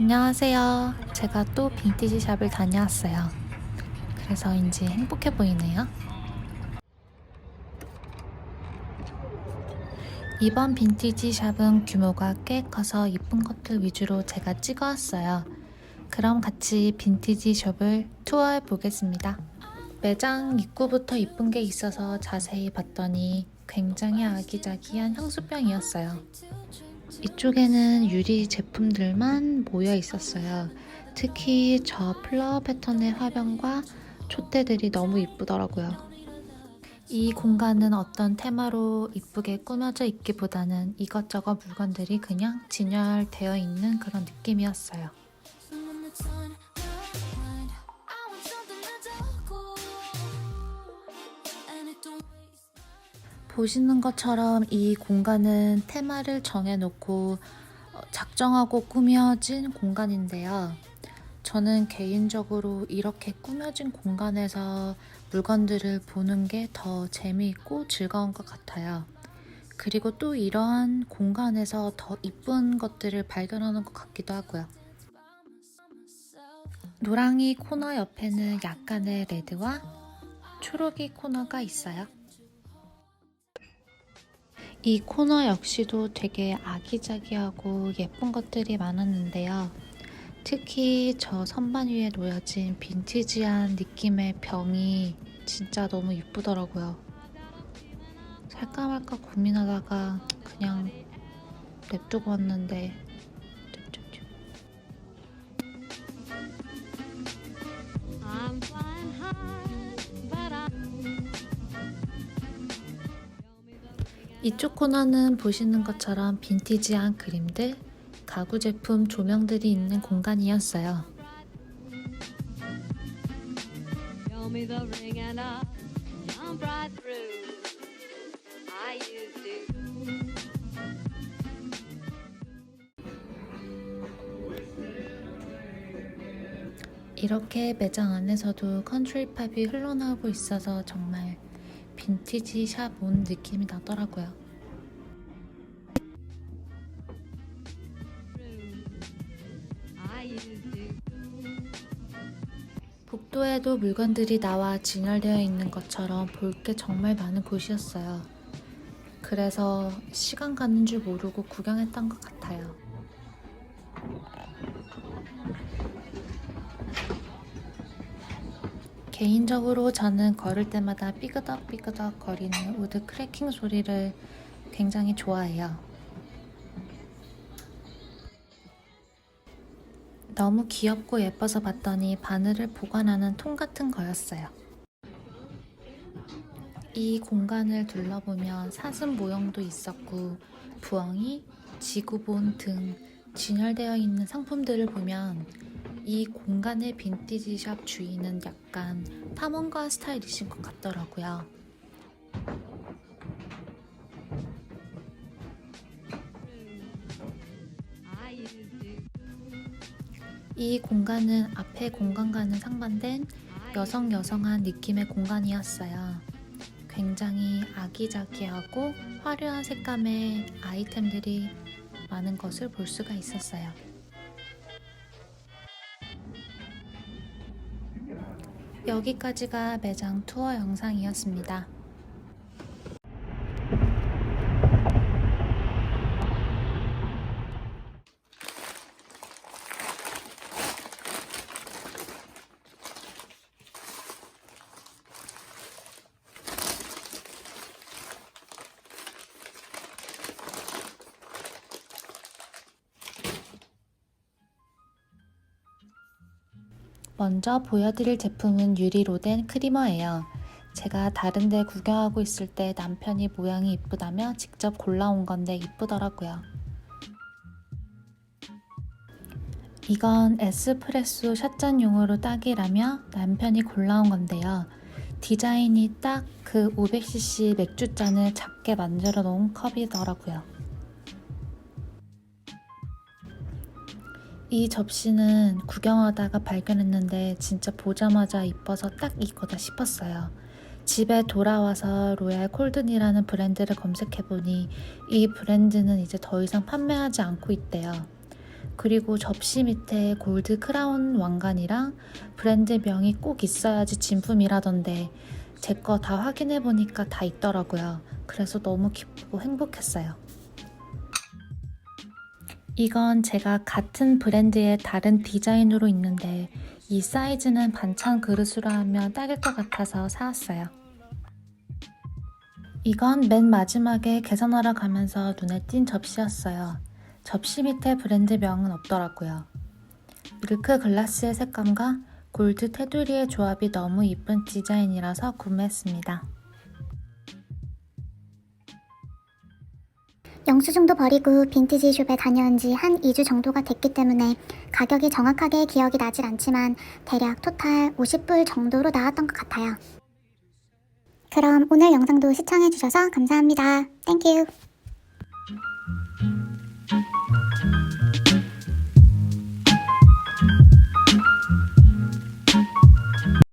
안녕하세요. 제가 또 빈티지 샵을 다녀왔어요. 그래서인지 행복해 보이네요. 이번 빈티지 샵은 규모가 꽤 커서 이쁜 것들 위주로 제가 찍어왔어요. 그럼 같이 빈티지 샵을 투어해 보겠습니다. 매장 입구부터 이쁜 게 있어서 자세히 봤더니 굉장히 아기자기한 향수병이었어요. 이쪽에는 유리 제품들만 모여 있었어요. 특히 저 플라워 패턴의 화병과 촛대들이 너무 이쁘더라고요. 이 공간은 어떤 테마로 이쁘게 꾸며져 있기보다는 이것저것 물건들이 그냥 진열되어 있는 그런 느낌이었어요. 보시는 것처럼 이 공간은 테마를 정해놓고 어, 작정하고 꾸며진 공간인데요. 저는 개인적으로 이렇게 꾸며진 공간에서 물건들을 보는 게 더 재미있고 즐거운 것 같아요. 그리고 또 이러한 공간에서 더 이쁜 것들을 발견하는 것 같기도 하고요. 노랑이 코너 옆에는 약간의 레드와 초록이 코너가 있어요. 이 코너 역시도 되게 아기자기하고 예쁜 것들이 많았는데요. 특히 저 선반 위에 놓여진 빈티지한 느낌의 병이 진짜 너무 이쁘더라고요. 살까 말까 고민하다가 그냥 냅두고 왔는데 이쪽 코너는 보시는 것처럼 빈티지한 그림들, 가구 제품 조명들이 있는 공간이었어요. 이렇게 매장 안에서도 컨트리팝이 흘러나오고 있어서 정말 빈티지 샵 온 느낌이 나더라고요. 복도에도 물건들이 나와 진열되어 있는 것처럼 볼 게 정말 많은 곳이었어요. 그래서 시간 가는 줄 모르고 구경했던 것 같아요. 개인적으로 저는 걸을 때마다 삐그덕삐그덕 거리는 우드 크래킹 소리를 굉장히 좋아해요. 너무 귀엽고 예뻐서 봤더니 바늘을 보관하는 통 같은 거였어요. 이 공간을 둘러보면 사슴 모형도 있었고 부엉이, 지구본 등 진열되어 있는 상품들을 보면 이 공간의 빈티지 샵 주인은 약간 탐험가 스타일이신 것 같더라고요. 이 공간은 앞에 공간과는 상반된 여성 여성한 느낌의 공간이었어요. 굉장히 아기자기하고 화려한 색감의 아이템들이 많은 것을 볼 수가 있었어요. 여기까지가 매장 투어 영상이었습니다. 먼저 보여드릴 제품은 유리로 된 크리머예요. 제가 다른 데 구경하고 있을 때 남편이 모양이 이쁘다며 직접 골라온 건데 이쁘더라고요. 이건 에스프레소 샷잔용으로 딱이라며 남편이 골라온 건데요. 디자인이 딱 그 500cc 맥주잔을 작게 만들어 놓은 컵이더라고요. 이 접시는 구경하다가 발견했는데 진짜 보자마자 이뻐서 딱 이거다 싶었어요. 집에 돌아와서 로얄 콜든이라는 브랜드를 검색해보니 이 브랜드는 이제 더 이상 판매하지 않고 있대요. 그리고 접시 밑에 골드 크라운 왕관이랑 브랜드명이 꼭 있어야지 진품이라던데 제 거 다 확인해 보니까 다 있더라고요. 그래서 너무 기쁘고 행복했어요. 이건 제가 같은 브랜드의 다른 디자인으로 있는데 이 사이즈는 반찬 그릇으로 하면 딱일 것 같아서 사왔어요. 이건 맨 마지막에 계산하러 가면서 눈에 띈 접시였어요. 접시 밑에 브랜드명은 없더라고요. 밀크 글라스의 색감과 골드 테두리의 조합이 너무 이쁜 디자인이라서 구매했습니다. 영수증도 버리고 빈티지 숍에 다녀온 지 한 2주 정도가 됐기 때문에 가격이 정확하게 기억이 나질 않지만 대략 토탈 50불 정도로 나왔던 것 같아요. 그럼 오늘 영상도 시청해주셔서 감사합니다. 땡큐.